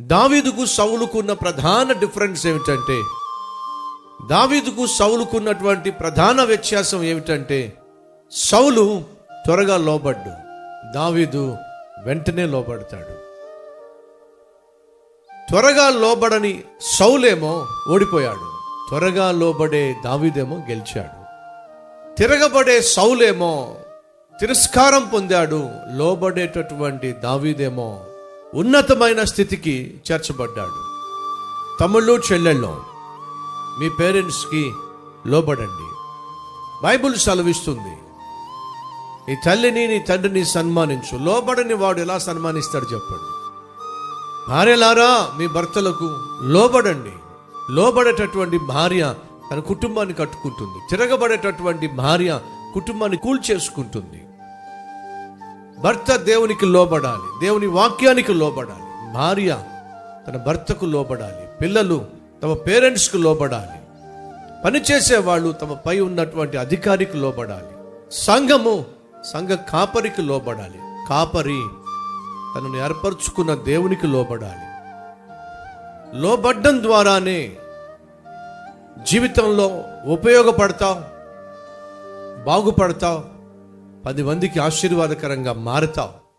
దావీదుకు సౌలుకున్న ప్రధాన డిఫరెన్స్ ఏమిటంటే దావీదుకు సౌలుకున్నటువంటి ప్రధాన వ్యత్యాసం ఏమిటంటే సౌలు త్వరగా లోబడ్డు. దావీదు వెంటనే లోబడతాడు. త్వరగా లోబడని సౌలేమో ఓడిపోయాడు. త్వరగా లోబడే దావీదేమో గెలిచాడు. తిరగబడే సౌలేమో తిరస్కారం పొందాడు. లోబడేటటువంటి దావీదేమో ఉన్నతమైన స్థితికి చేర్చబడ్డాడు. తమ్ముళ్ళు చెల్లెళ్ళు. మీ పేరెంట్స్కి లోబడండి. బైబుల్ సెలవిస్తుంది. నీ తల్లిని నీ తండ్రిని సన్మానించు. లోబడని వాడు ఎలా సన్మానిస్తాడు చెప్పండి. భార్యలారా మీ భర్తలకు లోబడండి. లోబడేటటువంటి భార్య తన కుటుంబాన్ని కట్టుకుంటుంది. తిరగబడేటటువంటి భార్య కుటుంబాన్ని కూల్చేసుకుంటుంది. భర్త దేవునికి లోబడాలి. దేవుని వాక్యానికి లోబడాలి. భార్య తన భర్తకు లోబడాలి. పిల్లలు తమ పేరెంట్స్కు లోబడాలి. పనిచేసే వాళ్ళు తమ పై ఉన్నటువంటి అధికారికి లోబడాలి. సంఘము సంఘ కాపరికి లోబడాలి. కాపరి తనను ఏర్పరచుకున్న దేవునికి లోబడాలి. లోబడ్డం ద్వారానే జీవితంలో ఉపయోగపడతావు బాగుపడతావు పది మందికి ఆశీర్వాదకరంగా మారుతావు.